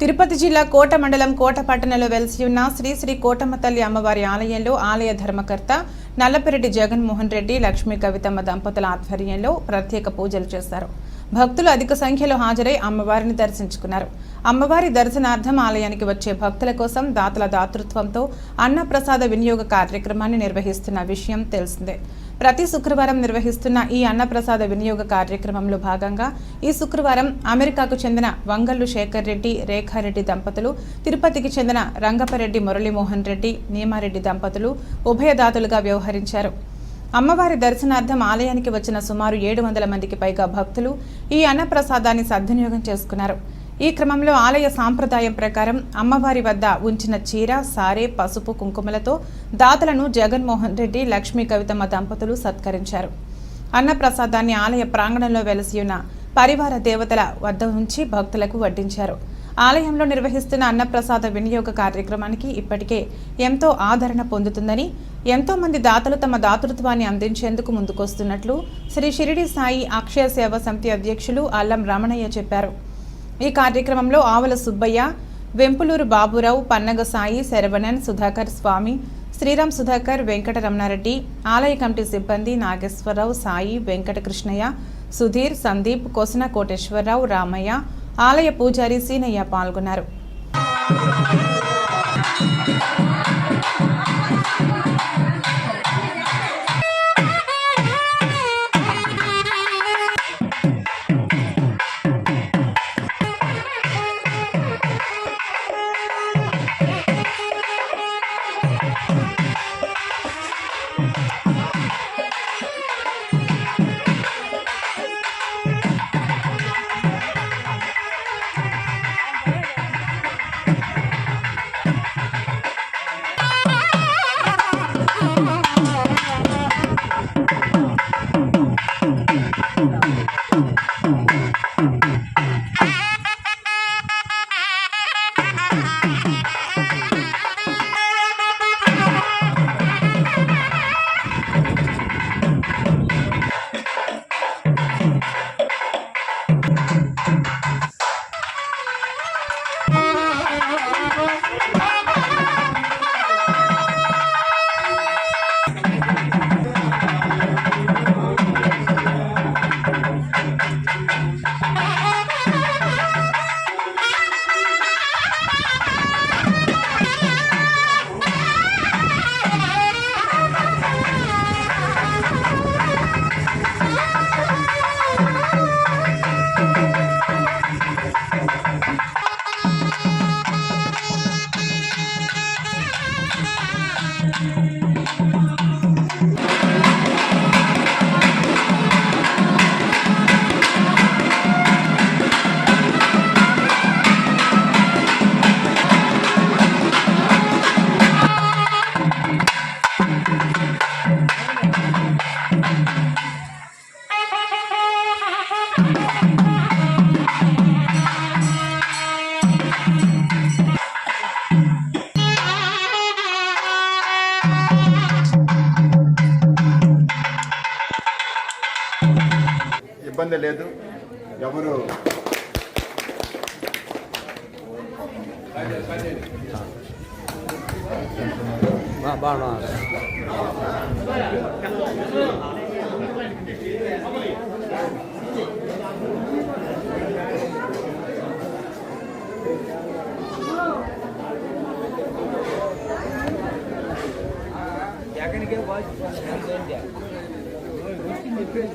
తిరుపతి జిల్లా కోట మండలం కోట పట్టణంలో వెలిసి ఉన్న శ్రీ శ్రీ కోటమ్మ తల్లి అమ్మవారి ఆలయంలో ఆలయ ధర్మకర్త నల్లపిరెడ్డి జగన్మోహన్ రెడ్డి లక్ష్మీ కవితమ్మ దంపతుల ఆధ్వర్యంలో ప్రత్యేక పూజలు చేశారు. భక్తులు అధిక సంఖ్యలో హాజరై అమ్మవారిని దర్శించుకున్నారు. అమ్మవారి దర్శనార్థం ఆలయానికి వచ్చే భక్తుల కోసం దాతల దాతృత్వంతో అన్నప్రసాద వినియోగ కార్యక్రమాన్ని నిర్వహిస్తున్న విషయం తెలిసిందే. ప్రతి శుక్రవారం నిర్వహిస్తున్న ఈ అన్నప్రసాద వినియోగ కార్యక్రమంలో భాగంగా ఈ శుక్రవారం అమెరికాకు చెందిన వంగల్లు శేఖర్ రెడ్డి రేఖారెడ్డి దంపతులు తిరుపతికి చెందిన రంగపరెడ్డి మురళీమోహన్ రెడ్డి నీమారెడ్డి దంపతులు ఉభయదాతలుగా వ్యవహరించారు. అమ్మవారి దర్శనార్థం ఆలయానికి వచ్చిన సుమారు ఏడు వందల మందికి పైగా భక్తులు ఈ అన్నప్రసాదాన్ని సద్వినియోగం చేసుకున్నారు. ఈ క్రమంలో ఆలయ సాంప్రదాయం ప్రకారం అమ్మవారి వద్ద ఉంచిన చీర సారే పసుపు కుంకుమలతో దాతలను జగన్మోహన్ రెడ్డి లక్ష్మీ కవితమ్మ దంపతులు సత్కరించారు. అన్నప్రసాదాన్ని ఆలయ ప్రాంగణంలో వెలసి ఉన్న పరివార దేవతల వద్ద ఉంచి భక్తులకు వడ్డించారు. ఆలయంలో నిర్వహిస్తున్న అన్నప్రసాద వినియోగ కార్యక్రమానికి ఇప్పటికే ఎంతో ఆదరణ పొందుతుందని ఎంతో మంది దాతలు తమ దాతృత్వాన్ని అందించేందుకు ముందుకొస్తున్నట్లు శ్రీ షిరిడి సాయి అక్షయ సేవ సమితి అధ్యక్షులు అల్లం రమణయ్య చెప్పారు. ఈ కార్యక్రమంలో ఆవల సుబ్బయ్య వెంపులూరు బాబురావు పన్నగ సాయి శరవణన్ సుధాకర్ స్వామి శ్రీరామ్ సుధాకర్ వెంకట రమణారెడ్డి ఆలయ కమిటీ సిబ్బంది నాగేశ్వరరావు సాయి వెంకట కృష్ణయ్య సుధీర్ సందీప్ కొసన కోటేశ్వరరావు రామయ్య ఆలయ పూజారి సీనయ్య పాల్గొన్నారు. లేదు. ఎవరు? ఎక్కడికే వాచ్ చెప్పేసి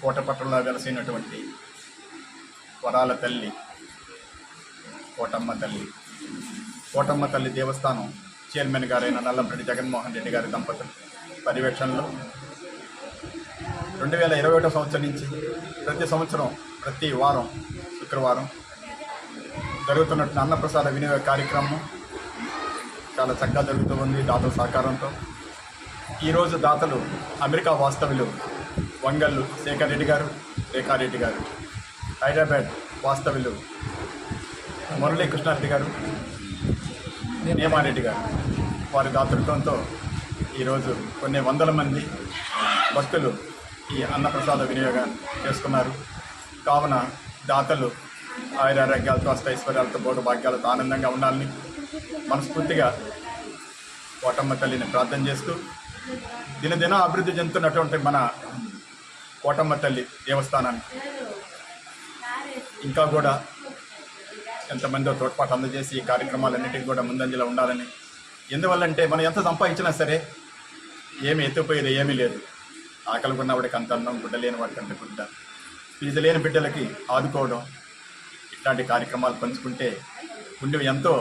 కోటపట్నంలో వెలసినటువంటి వరాల తల్లి కోటమ్మ తల్లి కోటమ్మ తల్లి దేవస్థానం చైర్మన్ గారైన నల్లంరెడ్డి జగన్మోహన్ రెడ్డి గారి దంపతులు పర్యవేక్షణలో రెండు వేల ఇరవై ఒకటో సంవత్సరం నుంచి ప్రతి సంవత్సరం ప్రతి వారం శుక్రవారం జరుగుతున్నట్టు అన్నప్రసాద వినియోగ కార్యక్రమం చాలా చక్కగా జరుగుతూ ఉంది దాతల సహకారంతో. ఈరోజు దాతలు అమెరికా వాస్తవ్యులు వంగల్లు శేఖర్ రెడ్డి గారు రేఖారెడ్డి గారు హైదరాబాద్ వాస్తవ్యులు మురళీ కృష్ణారెడ్డి గారు నియమారెడ్డి గారు వారి దాతృత్వంతో ఈరోజు కొన్ని వందల మంది భక్తులు ఈ అన్నప్రసాద వినియోగం చేసుకున్నారు. కావున దాతలు ఆయురారోగ్యాలతో అష్టైశ్వర్యాలతో బోటు భాగ్యాలతో ఆనందంగా ఉండాలని మనస్ఫూర్తిగా కోటమ్మ తల్లిని ప్రార్థన చేస్తూ దినదిన అభివృద్ధి చెందుతున్నటువంటి మన కోటమ్మ తల్లి దేవస్థానాన్ని ఇంకా కూడా ఎంతమందో తోడ్పాటు అందజేసి ఈ కార్యక్రమాలన్నిటికీ కూడా ముందంజలో ఉండాలని. ఎందువల్లంటే మనం ఎంత సంపాదించినా సరే ఏమి ఎత్తుపోయేది ఏమీ లేదు. ఆకలి ఉన్నవాడికి అంత అన్నం గుడ్డ లేని వాడికి అంత గుడ్డ. ఫీజు లేని బిడ్డలకి ఆదుకోవడం ఇట్లాంటి కార్యక్రమాలు పంచుకుంటే పుణ్యం ఎంతో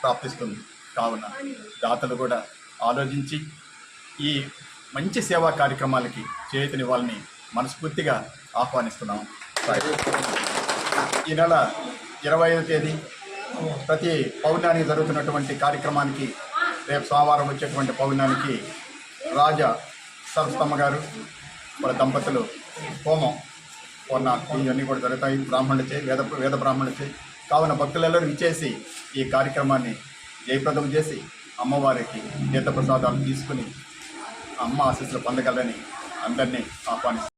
ప్రాప్తిస్తుంది. కావున దాతలు కూడా ఆలోచించి ఈ మంచి సేవా కార్యక్రమాలకి చేతినివ్వాలని మనస్ఫూర్తిగా ఆహ్వానిస్తున్నాం. ఈ నెల ఇరవై ఐదు తేదీ ప్రతి పౌర్ణానికి జరుగుతున్నటువంటి కార్యక్రమానికి రేపు సోమవారం వచ్చేటువంటి పౌర్ణానికి రాజా సరస్తమ్మ గారు వాళ్ళ దంపతులు హోమం కొన్న ఇవన్నీ కూడా జరుగుతాయి. బ్రాహ్మణులచే వేద వేద బ్రాహ్మణులచే. కావున భక్తులెల్లరూ ఇచ్చేసి ఈ కార్యక్రమాన్ని జయప్రదం చేసి అమ్మవారికి తీర్థప్రసాదాలు తీసుకుని అమ్మ ఆశీస్సులు పొందగలని అందరినీ ఆహ్వానిస్తారు